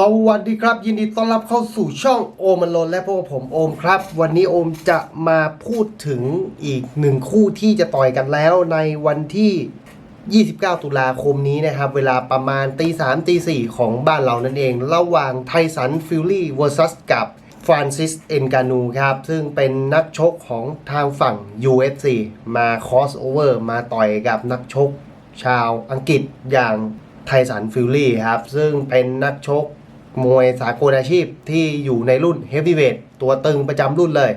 สวัสดีครับ ยินดีต้อนรับเข้าสู่ช่องโอมันลนและพวกผมโอมครับ วันนี้โอมจะมาพูดถึงอีกหนึ่งคู่ที่จะต่อยกันแล้วในวันที่ 29 ตุลาคมนี้นะครับ เวลาประมาณตีสามตีสี่ของบ้านเรานั่นเอง ระหว่างไทสันฟิลลี่ vs กับฟรานซิสเอนกานูครับ ซึ่งเป็นนักชกของทางฝั่ง UFC มาคอสโอเวอร์มาต่อยกับนักชกชาวอังกฤษอย่างไทสันฟิลลี่ครับ ซึ่งเป็นนักชก มวยสากลอาชีพที่อยู่ในรุ่นเฮฟวีเวทตัวตึงประจำรุ่นเลย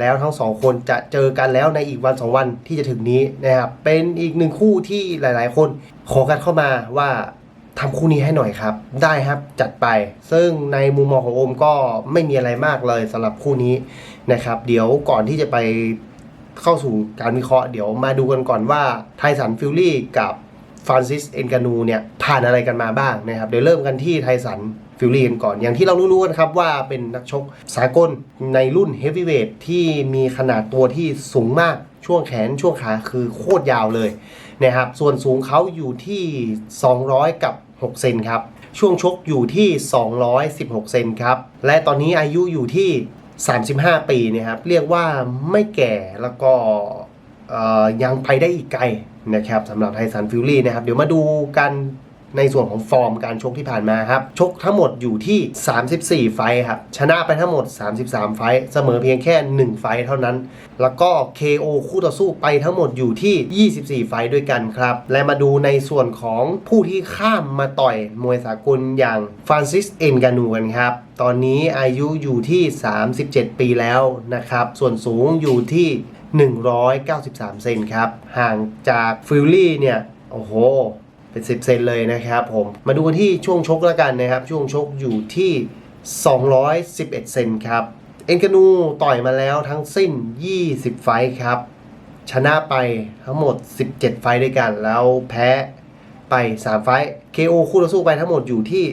แล้วทั้งสองคนจะเจอกันแล้วในอีกวันสองวันที่จะถึงนี้นะครับ เป็นอีกหนึ่งคู่ที่หลาย ๆ คนขอกันเข้ามาว่าทำคู่นี้ให้หน่อยครับ ได้ครับจัดไป ซึ่งในมุมมองของโอมก็ไม่มีอะไรมากเลยสำหรับคู่นี้นะครับ เดี๋ยวก่อนที่จะไปเข้าสู่การวิเคราะห์เดี๋ยวมาดูกันก่อนว่าไทสันฟิลลี่กับ ฟรานซิสเอนกานูเนี่ยผ่านอะไรกันมาบ้างนะครับเดี๋ยวเริ่มกันที่ไทสันฟิลลี่กันก่อน อย่างที่เรารู้ๆกันครับว่าเป็นนักชกสากลในรุ่นเฮฟวีเวทที่มีขนาดตัวที่สูงมากช่วงแขนช่วงขาคือโคตรยาวเลยนะครับส่วนสูงเขาอยู่ที่ 200 กับ 6 เซนครับ ช่วงชกอยู่ที่ 216 เซนครับ และตอนนี้อายุอยู่ที่ 35 ปีนะครับ เรียกว่าไม่แก่แล้วก็ ยังไปได้อีกไกลนะครับสำหรับไทสันฟิลลี่นะครับ เดี๋ยวมาดูกันในส่วนของฟอร์มการชกที่ผ่านมาครับ ชกทั้งหมดอยู่ที่ 34 ไฟครับ ชนะไปทั้งหมด 33 ไฟ เสมอเพียงแค่ 1 ไฟเท่านั้น แล้วก็ KO คู่ต่อสู้ไปทั้งหมดอยู่ที่ 24 ไฟด้วยกันครับ และมาดูในส่วนของผู้ที่ข้ามมาต่อยมวยสากลอย่างฟรานซิสเอนกานูกันครับ ตอนนี้อายุอยู่ที่ 37 ปีแล้วนะครับ ส่วนสูงอยู่ที่ 193 เซนครับ ห่างจากฟิลลี่เนี่ย โอ้โห เป็น 10 เซนเลยนะครับผม มาดูกันที่ช่วงชกแล้วกันนะครับ ช่วงชกอยู่ที่ 211 เซนครับ เอ็นกานูต่อยมาแล้วทั้งสิ้น 20 ไฟครับ ชนะไปทั้งหมด 17 ไฟด้วยกัน แล้วแพ้ไป 3 ไฟ KO คู่ต่อสู้ไปทั้งหมดอยู่ที่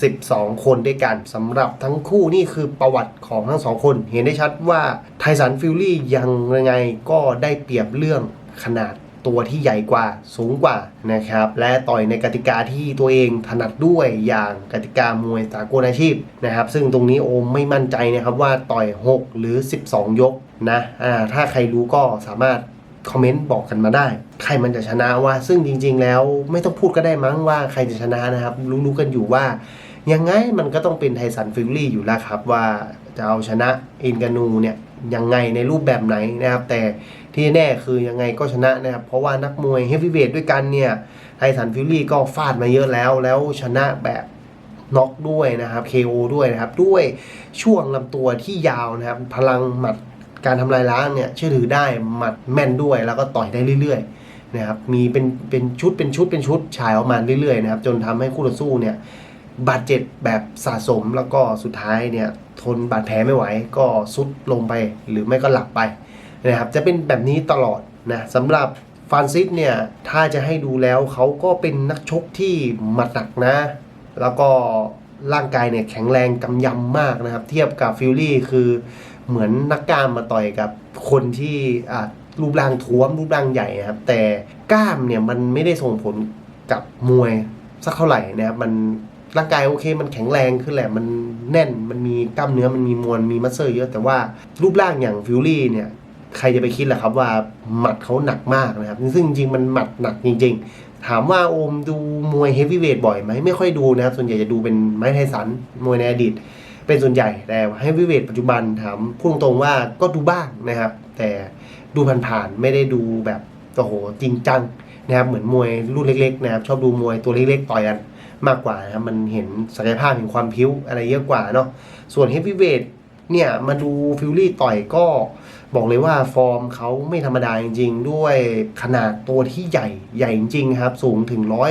12 คนด้วยกันสำหรับทั้งคู่นี่คือประวัติของทั้งสองคน เห็นได้ชัดว่าไทสันฟิลลี่ยังยังไงก็ได้เปรียบเรื่องขนาดตัวที่ใหญ่กว่าสูงกว่านะครับ และต่อยในกติกาที่ตัวเองถนัดด้วยอย่างกติกามวยสากลอาชีพนะครับ ซึ่งตรงนี้โอมไม่มั่นใจนะครับว่าต่อย 6 หรือ 12 ยกนะอ่าถ้าใครรู้ก็สามารถคอมเมนต์บอกกันมาได้ ใครมันจะชนะว่า ซึ่งจริง ๆ แล้วไม่ต้องพูดก็ได้มั้งว่าใครจะชนะนะครับ รู้ๆกันอยู่ว่า ยังไงมันก็ต้องเป็นไทสันฟิลลี่อยู่แล้วครับ ว่าจะเอาชนะอินกานูเนี่ยยังไงในรูปแบบไหนนะครับ แต่ที่แน่คือยังไงก็ชนะนะครับ เพราะว่านักมวยเฮฟวีเวทด้วยกันเนี่ยไทสันฟิลลี่ก็ฟาดมาเยอะแล้วแล้วชนะแบบน็อกด้วยนะครับ KO ด้วยนะครับ ด้วยช่วงลำตัวที่ยาวนะครับ พลังหมัดการทำลายล้างเนี่ยเชื่อถือได้หมัดแม่นด้วย แล้วก็ต่อยได้เรื่อยๆนะครับมีเป็นเป็นชุดเป็นชุดเป็นชุดฉายออกมาเรื่อยๆนะครับ จนทำให้คู่ต่อสู้เนี่ย บาดเจ็บแบบสะสมแล้วก็สุดท้ายเนี่ยทนบาดแผลไม่ไหวก็ซุดลงไปหรือไม่ก็หลับไปนะครับจะเป็นแบบนี้ตลอดนะสำหรับฟานซิสเนี่ยถ้าจะให้ดูแล้วเขาก็เป็นนักชกที่หมัดหนักนะ แล้วก็ร่างกายเนี่ยแข็งแรงกำยำมากนะครับ เทียบกับฟิลลี่คือเหมือนนักกล้ามมาต่อยกับคนที่อ่ารูปร่างท้วมรูปร่างใหญ่นะครับ แต่กล้ามเนี่ยมันไม่ได้ส่งผลกับมวยสักเท่าไหร่นะครับมัน ร่างกายโอเค มันแข็งแรงขึ้นแหละ มันแน่น มันมีกล้ามเนื้อ มันมีมวล มีมัสเซอร์เยอะ แต่ว่ารูปร่างอย่างฟิลลี่เนี่ย ใครจะไปคิดล่ะครับว่าหมัดเขาหนักมากนะครับ ซึ่งจริงๆ มันหมัดหนักจริง ๆ ถามว่าโอมดูมวยเฮฟวีเวทบ่อยไหม ไม่ค่อยดูนะครับ ส่วนใหญ่จะดูเป็นไม้ไทสัน มวยในอดีต เป็นส่วนใหญ่ แต่ให้วิเวทปัจจุบันถามพูดตรงๆว่าก็ดูบ้างนะครับ แต่ดูผ่านๆ ไม่ได้ดูแบบโอ้โหจริงจังนะครับ เหมือนมวยรุ่นเล็กๆ นะครับ ชอบดูมวยตัวเล็กๆ ต่อยกัน มากกว่านะครับมันเห็นศักยภาพเห็นความพิ้วอะไรเยอะกว่าเนาะส่วนเฮฟวีเวทเนี่ยมาดูฟิลลี่ต่อยก็บอกเลยว่าฟอร์มเขาไม่ธรรมดาจริง ๆ ด้วยขนาดตัวที่ใหญ่ใหญ่จริงครับ สูงถึงร้อย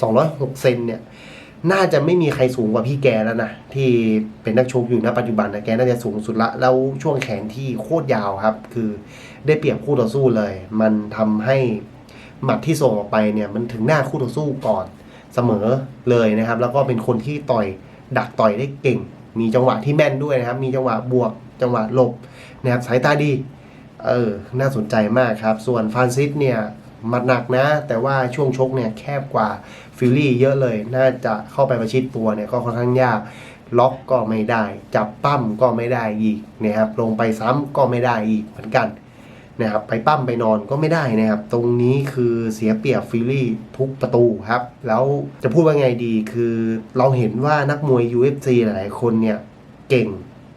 สองร้อยหกเซนเนี่ย น่าจะไม่มีใครสูงกว่าพี่แกแล้วนะ ที่เป็นนักชกอยู่ณปัจจุบันนะแกน่าจะสูงสุดละ แล้วช่วงแขนที่โคตรยาวครับ คือได้เปรียบคู่ต่อสู้เลย มันทำให้หมัดที่ส่งออกไปเนี่ยมันถึงหน้าคู่ต่อสู้ก่อน เสมอเลยนะครับ แล้วก็เป็นคนที่ต่อยดักต่อยได้เก่ง มีจังหวะที่แม่นด้วยนะครับ มีจังหวะบวก จังหวะหลบนะครับสายตาดีเออน่าสนใจมากครับ ส่วนฟรานซิสเนี่ยมัดหนักนะ แต่ว่าช่วงชกเนี่ยแคบกว่าฟิลลี่เยอะเลย น่าจะเข้าไปประชิดตัวเนี่ยก็ค่อนข้างยากล็อกก็ไม่ได้ จับปั้มก็ไม่ได้อีกนะครับลงไปซ้ำก็ไม่ได้อีกเหมือนกัน นะครับไปปั้มไปนอนก็ไม่ได้นะครับ ตรงนี้คือเสียเปรียบฟิลลี่ทุกประตูครับ แล้วจะพูดว่าไงดีคือเราเห็นว่านักมวย UFC หลายๆคนเนี่ยเก่ง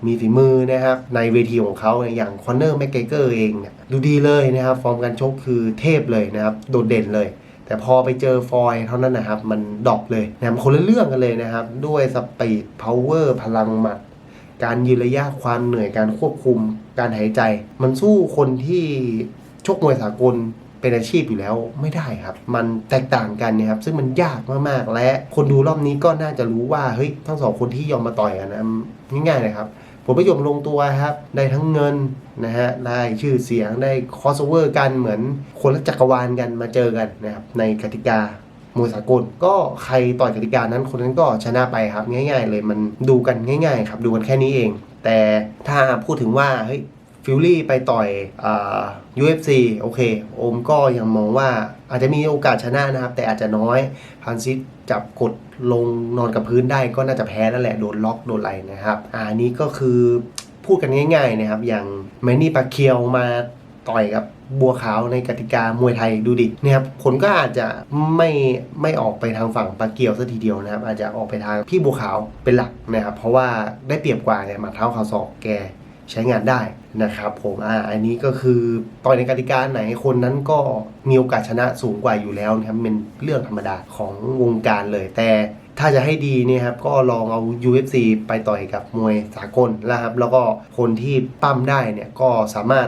มีฝีมือนะครับ ในเวทีของเขาอย่างคอนเนอร์แมกเกเกอร์เองเนี่ยดูดีเลยนะครับ ฟอร์มการชกคือเทพเลยนะครับ โดดเด่นเลย แต่พอไปเจอฟอยล์เท่านั้นนะครับ มันดรอปเลยนะครับคนละเรื่องกันเลยนะครับ ด้วยสปีดพาวเวอร์พลังหมัด การยืนระยะความเหนื่อยการควบคุมการหายใจ มันสู้คนที่ชกมวยสากลเป็นอาชีพอยู่แล้วไม่ได้ครับ มันแตกต่างกันนะครับ ซึ่งมันยากมากๆ และคนดูรอบนี้ก็น่าจะรู้ว่าเฮ้ยทั้งสองคนที่ยอมมาต่อยกันนะง่ายๆเลยครับผลประโยชน์ลงตัวครับ ได้ทั้งเงินนะฮะได้ชื่อเสียงได้คอสเวอร์กันเหมือนคนละจักรวาลกันมาเจอกันนะครับในกติกา มวยสากล ก็ใครต่อยกติกานั้นคนนั้นก็ชนะไปครับง่าย ๆ เลยมันดูกันง่าย ๆ ครับดูกันแค่นี้เอง แต่ถ้าพูดถึงว่าเฮ้ยฟิลลี่ไปต่อยอ่า UFC โอเค โอมก็ยังมองว่าอาจจะมีโอกาสชนะนะครับ แต่อาจจะน้อยพันซิตจับกดลงนอนกับพื้นได้ก็น่าจะแพ้นั่นแหละ โดนล็อกโดนอะไรนะครับ อ่านี้ก็คือพูดกันง่ายๆนะครับ อย่างแมนนี่ปาเคียวมาต่อยกับ บัวขาวในกติกามวยไทยดูดิเนี่ยครับผลก็อาจจะไม่ไม่ออกไปทางฝั่งปาเกียวซะทีเดียวนะครับ อาจจะออกไปทางพี่บัวขาวเป็นหลักนะครับ เพราะว่าได้เปรียบกว่าไงหมาเท้าข่าวศอกแกใช้งานได้นะครับผมอ่าอันนี้ก็คือต่อยในกติกาไหนคนนั้นก็มีโอกาสชนะสูงกว่าอยู่แล้วนะครับเป็นเรื่องธรรมดาของวงการเลยแต่ ถ้าจะให้ดีเนี่ยครับก็ลองเอา UFC ไปต่อยกับมวยสากลนะครับแล้วก็คนที่ปั้มได้เนี่ยก็สามารถ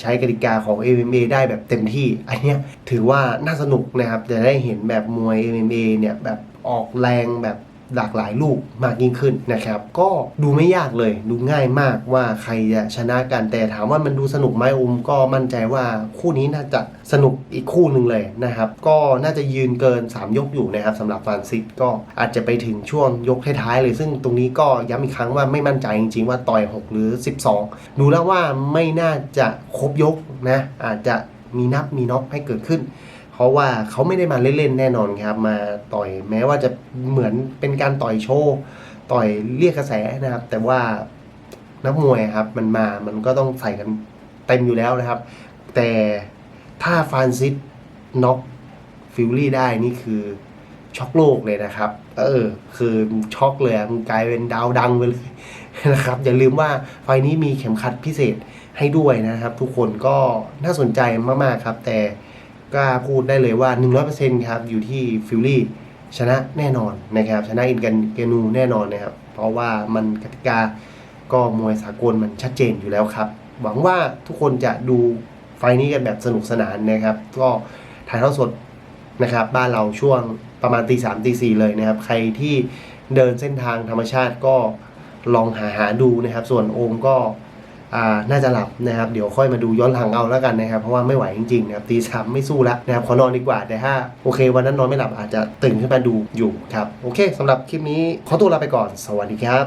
ใช้กติกาของ MMA ได้แบบเต็มที่ อันนี้ถือว่าน่าสนุกนะครับจะได้เห็นแบบมวย MMA เนี่ยแบบออกแรงแบบ หลากหลายลูกมากยิ่งขึ้นนะครับ ก็ดูไม่ยากเลยดูง่ายมากว่าใครจะชนะกันแต่ถามว่ามันดูสนุกไหมอุมก็มั่นใจว่าคู่นี้น่าจะสนุกอีกคู่หนึ่งเลยนะครับ ก็น่าจะยืนเกิน 3 ยกอยู่นะครับสำหรับฟานซิสก็อาจจะไปถึงช่วงยกท้ายๆเลยซึ่งตรงนี้ก็ย้ำอีกครั้งว่าไม่มั่นใจจริงๆว่าต่อย 6 หรือ 12 ดูแล้วว่าไม่น่าจะครบยกนะอาจจะมีนับมีน็อกให้เกิดขึ้น ราะว่าเขาไม่ได้มาเล่นๆแน่นอนครับ มาต่อยแม้ว่าจะเหมือนเป็นการต่อยโชว์ต่อยเรียกกระแสนะครับ แต่ว่านักมวยครับ มันมามันก็ต้องใส่กันเต็มอยู่แล้วนะครับ แต่ถ้าฟานซิสน็อกฟิลลี่ได้นี่คือช็อกโลกเลยนะครับ เออ คือช็อกเลยมันกลายเป็นดาวดังไปเลยนะครับ อย่าลืมว่าไฟนี้มีเข็มขัดพิเศษให้ด้วยนะครับ ทุกคนก็น่าสนใจมากๆครับ แต่ กล้าพูดได้เลยว่า 100%ครับอยู่ที่ฟิลลี่ชนะแน่นอนนะครับ ชนะอินกันเกนูแน่นอนนะครับ เพราะว่ามันกติกาก็มวยสากลมันชัดเจนอยู่แล้วครับ หวังว่าทุกคนจะดูไฟนี้กันแบบสนุกสนานนะครับ ก็ถ่ายทอดสดนะครับ บ้านเราช่วงประมาณตีสามตีสี่เลยนะครับ ใครที่เดินเส้นทางธรรมชาติก็ลองหาหาดูนะครับ ส่วนโอมก็ น่าจะหลับนะครับเดี๋ยวค่อยมาดูย้อนหลังเอาแล้วกันนะครับเพราะว่าไม่ไหวจริงๆนะครับตีสามไม่สู้แล้วนะครับขอนอนดีกว่าแต่ถ้าโอเค วันนั้นนอนไม่หลับอาจจะตื่นขึ้นมาดูอยู่ครับโอเคสำหรับคลิปนี้ขอตัวลาไปก่อน สวัสดีครับ